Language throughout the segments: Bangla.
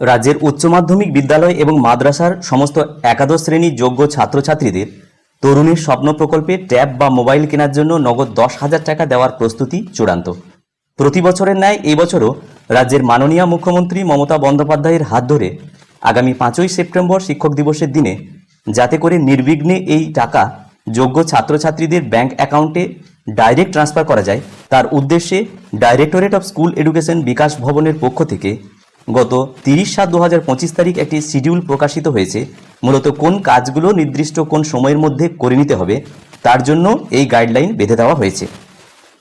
রাজ্যের উচ্চ মাধ্যমিক বিদ্যালয় এবং মাদ্রাসার সমস্ত একাদশ শ্রেণির যোগ্য ছাত্রছাত্রীদের তরুণের স্বপ্ন প্রকল্পে ট্যাব বা মোবাইল কেনার জন্য নগদ দশ হাজার টাকা দেওয়ার প্রস্তুতি চূড়ান্ত। প্রতি বছরের ন্যায় এই বছরও রাজ্যের মাননীয় মুখ্যমন্ত্রী মমতা বন্দ্যোপাধ্যায়ের হাত ধরে আগামী পাঁচই সেপ্টেম্বর শিক্ষক দিবসের দিনে যাতে করে নির্বিঘ্নে এই টাকা যোগ্য ছাত্রছাত্রীদের ব্যাংক অ্যাকাউন্টে ডাইরেক্ট ট্রান্সফার করা যায়, তার উদ্দেশ্যে directorate of school education Bikash ভবনের পক্ষ থেকে গত তিরিশ সাত দু তারিখ একটি শিডিউল প্রকাশিত হয়েছে। মূলত কোন কাজগুলো নির্দিষ্ট কোন সময়ের মধ্যে করে নিতে হবে, তার জন্য এই গাইডলাইন বেঁধে দেওয়া হয়েছে।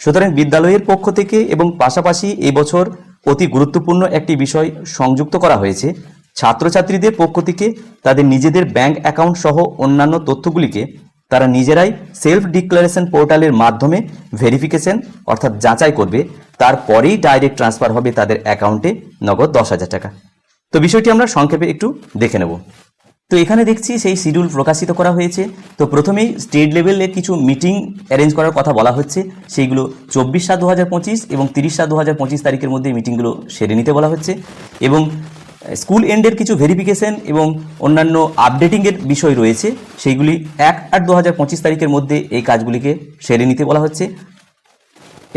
সুতরাং বিদ্যালয়ের পক্ষ থেকে এবং পাশাপাশি এবছর অতি গুরুত্বপূর্ণ একটি বিষয় সংযুক্ত করা হয়েছে। ছাত্রছাত্রীদের পক্ষ থেকে তাদের নিজেদের ব্যাংক অ্যাকাউন্ট সহ অন্যান্য তথ্যগুলিকে তারা নিজেরাই সেলফ ডিক্লারেশন পোর্টালের মাধ্যমে ভেরিফিকেশন অর্থাৎ যাচাই করবে। তারপরেই ডাইরেক্ট ট্রান্সফার হবে তাদের অ্যাকাউন্টে নগদ দশ হাজার টাকা। তো বিষয়টি আমরা সংক্ষেপে একটু দেখে নেব। তো এখানে দেখছি সেই শিডিউল প্রকাশিত করা হয়েছে। তো প্রথমেই স্টেট লেভেলে কিছু মিটিং অ্যারেঞ্জ করার কথা বলা হচ্ছে। সেইগুলো চব্বিশ সাত দু হাজার পঁচিশ এবং তিরিশ সাত দু হাজার পঁচিশ তারিখের মধ্যে মিটিংগুলো সেরে নিতে বলা হচ্ছে এবং স্কুল এন্ডের কিছু ভেরিফিকেশন এবং অন্যান্য আপডেটিংয়ের বিষয় রয়েছে। সেইগুলি এক আট দু হাজার পঁচিশ তারিখের মধ্যে এই কাজগুলিকে সেরে নিতে বলা হচ্ছে।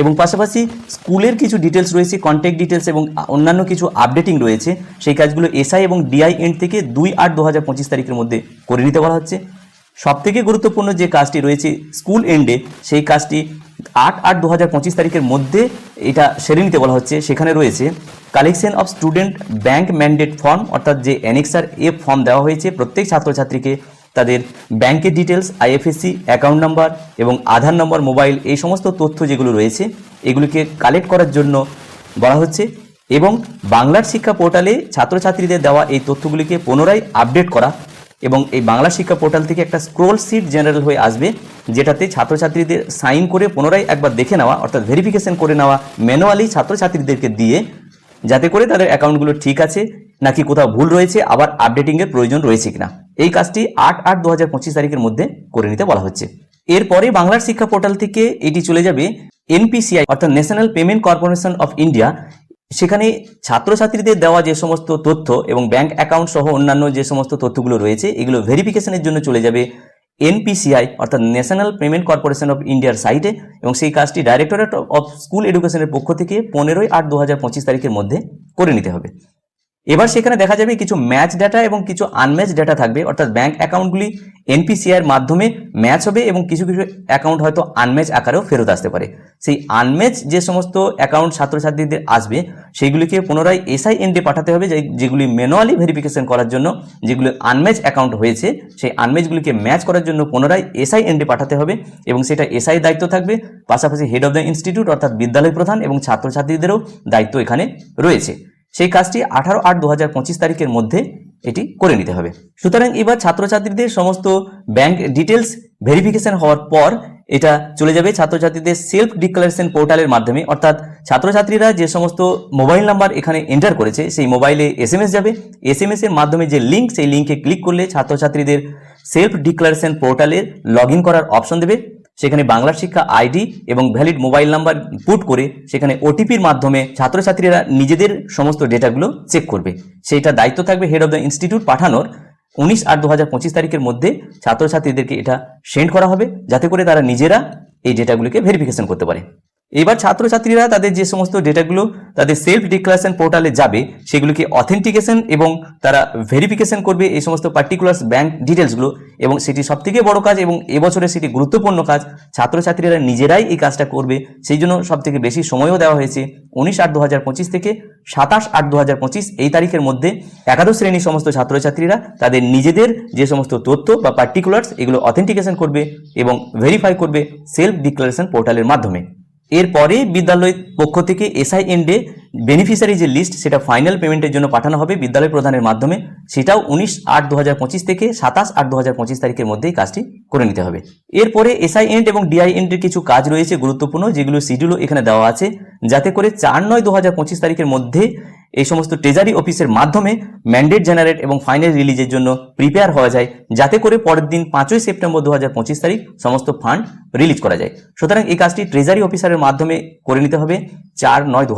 এবং পাশাপাশি স্কুলের কিছু ডিটেলস রয়েছে কন্ট্যাক্ট ডিটেলস এবং অন্যান্য কিছু আপডেটিং রয়েছে, সেই কাজগুলো এসআই এবং ডিআই এন্ড থেকে দুই আট দু হাজার পঁচিশ তারিখের মধ্যে করে নিতে বলা হচ্ছে। সব থেকে গুরুত্বপূর্ণ যে কাজটি রয়েছে স্কুল এন্ডে সেই কাজটি আট আট দু হাজার পঁচিশ তারিখের মধ্যে এটা সেরে নিতে বলা হচ্ছে। সেখানে রয়েছে collection of student bank mandate form অর্থাৎ যে অ্যানেক্সার এ ফর্ম দেওয়া হয়েছে প্রত্যেক ছাত্রছাত্রীকে তাদের ব্যাংকের ডিটেলস আইএফএসসি অ্যাকাউন্ট নাম্বার এবং আধার নম্বর মোবাইল এই সমস্ত তথ্য যেগুলো রয়েছে, এগুলিকে কালেক্ট করার জন্য বলা হচ্ছে এবং বাংলার শিক্ষা পোর্টালে ছাত্রছাত্রীদের দেওয়া এই তথ্যগুলিকে পুনরায় আপডেট করা এবং এই বাংলা শিক্ষা পোর্টাল থেকে একটা স্ক্রোল সিট জেনারেল হয়ে আসবে, যেটাতে ছাত্রছাত্রীদের সাইন করে পুনরায় একবার দেখে নেওয়া, অর্থাৎ ভেরিফিকেশন করে নেওয়া ম্যানুয়ালি ছাত্রছাত্রীদেরকে দিয়ে, যাতে করে তাদের অ্যাকাউন্টগুলো ঠিক আছে, নাকি কোথাও ভুল রয়েছে, আবার আপডেটিংয়ের প্রয়োজন রয়েছে কিনা। এই কাজটি আট আট দু তারিখের মধ্যে করে নিতে বলা হচ্ছে। এরপরে বাংলার শিক্ষা পোর্টাল থেকে এটি চলে যাবে এনপিসিআই, অর্থাৎ National Payment Corporation of India. সেখানে ছাত্রছাত্রীদের দেওয়া যে সমস্ত তথ্য এবং ব্যাংক অ্যাকাউন্ট সহ অন্যান্য যে সমস্ত তথ্যগুলো রয়েছে, এগুলো ভেরিফিকেশনের জন্য চলে যাবে এনপিসিআই, অর্থাৎ ন্যাশনাল পেমেন্ট কর্পোরেশন অফ ইন্ডিয়ার সাইটে এবং সেই কাজটি ডাইরেক্টরেট অফ স্কুল এডুকেশনের পক্ষ থেকে পনেরোই আট দু তারিখের মধ্যে করে নিতে হবে। এবার সেখানে দেখা যাবে কিছু ম্যাচ ডাটা এবং কিছু আনম্যাচ ডাটা থাকবে। অর্থাৎ ব্যাংক অ্যাকাউন্টগুলি এনপিসিআর মাধ্যমে ম্যাচ হবে এবং কিছু কিছু অ্যাকাউন্ট হয়তো আনম্যাচ আকারেও ফেরত আসতে পারে। সেই আনম্যাচ যে সমস্ত অ্যাকাউন্ট ছাত্রছাত্রীদের আসবে সেইগুলিকে পুনরায় এসআই এন্ডে পাঠাতে হবে যেগুলি ম্যানুয়ালি ভেরিফিকেশন করার জন্য, যেগুলি আনম্যাচ অ্যাকাউন্ট হয়েছে, সেই আনম্যাচগুলিকে ম্যাচ করার জন্য পুনরায় এসআই এন্ডে পাঠাতে হবে এবং সেটা এসআই দায়িত্ব থাকবে। পাশাপাশি হেড অফ দ্য ইনস্টিটিউট অর্থাৎ বিদ্যালয় প্রধান এবং ছাত্রছাত্রীদেরও দায়িত্ব এখানে রয়েছে। সেই কাজটি আঠারো আট দু পঁচিশ তারিখের মধ্যে এটি করে নিতে হবে। সুতরাং এবার ছাত্রছাত্রীদের সমস্ত ব্যাংক ডিটেলস ভেরিফিকেশন হওয়ার পর এটা চলে যাবে ছাত্রছাত্রীদের সেলফ ডিক্লারেশন পোর্টালের মাধ্যমে। অর্থাৎ ছাত্রছাত্রীরা যে সমস্ত মোবাইল নাম্বার এখানে এন্টার করেছে, সেই মোবাইলে এস এম এস যাবে। এস এম এস এর মাধ্যমে যে লিঙ্ক সেই লিঙ্কে ক্লিক করলে ছাত্রছাত্রীদের সেলফ ডিক্লারেশন পোর্টালে লগ করার অপশন দেবে। সেখানে বাংলা শিক্ষা আইডি এবং ভ্যালিড মোবাইল নাম্বার পুট করে সেখানে ওটিপির মাধ্যমে ছাত্রছাত্রীরা নিজেদের সমস্ত ডেটাগুলো চেক করবে। সেইটা দায়িত্ব থাকবে হেড অব দ্য ইনস্টিটিউট পাঠানোর। উনিশ আট দু হাজার পঁচিশ তারিখের মধ্যে ছাত্রছাত্রীদেরকে এটা সেন্ড করা হবে, যাতে করে তারা নিজেরা এই ডেটাগুলিকে ভেরিফিকেশন করতে পারে। এবার ছাত্রছাত্রীরা তাদের যে সমস্ত ডেটাগুলো তাদের সেলফ ডিক্লারেশন পোর্টালে যাবে, সেগুলোকে অথেন্টিকেশন এবং তারা ভেরিফিকেশন করবে এই সমস্ত পার্টিকুলার ব্যাংক ডিটেলসগুলো এবং সেটি সবথেকে বড় কাজ এবং এবছরে সেটি গুরুত্বপূর্ণ কাজ, ছাত্রছাত্রীরা নিজেরাই এই কাজটা করবে। সেই জন্য সবথেকে বেশি সময়ও দেওয়া হয়েছে উনিশ আট দু থেকে সাতাশ আট দু এই তারিখের মধ্যে। একাদশ শ্রেণির সমস্ত ছাত্রছাত্রীরা তাদের নিজেদের যে সমস্ত তথ্য বা পার্টিকুলার্স এগুলো অথেন্টিকেশন করবে এবং ভেরিফাই করবে সেলফ ডিক্লারেশন পোর্টালের মাধ্যমে। এরপরে বিদ্যালয়ের পক্ষ থেকে এসআই এন্ডে বেনিফিশিয়ারি যে লিস্ট, সেটা ফাইনাল পেমেন্টের জন্য পাঠানো হবে বিদ্যালয় প্রধানের মাধ্যমে। সেটাও উনিশ আট দু থেকে সাতাশ আট দু তারিখের মধ্যেই কাজটি করে নিতে হবে। এরপরে এসআই এন্ড এবং ডিআই এন্ডের কিছু কাজ রয়েছে গুরুত্বপূর্ণ, যেগুলো শিডিউলও এখানে দেওয়া আছে। যাতে করে চার নয় দু তারিখের মধ্যে এই সমস্ত ট্রেজারি অফিসের মাধ্যমে ম্যান্ডেট জেনারেট এবং ফাইনাল রিলিজের জন্য প্রিপেয়ার হওয়া যায়, যাতে করে পরের দিন পাঁচই সেপ্টেম্বর দু হাজার পঁচিশ তারিখ সমস্ত ফান্ড রিলিজ করা যায়। সুতরাং এই কাজটি ট্রেজারি অফিসারের মাধ্যমে করে নিতে হবে চার নয় দু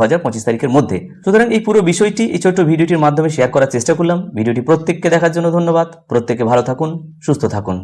তারিখের মধ্যে। সুতরাং এই পুরো বিষয়টি, এই ছোট্ট ভিডিওটির মাধ্যমে শেয়ার করার চেষ্টা করলাম। ভিডিওটি প্রত্যেককে দেখার জন্য ধন্যবাদ। প্রত্যেকে ভালো থাকুন, সুস্থ থাকুন।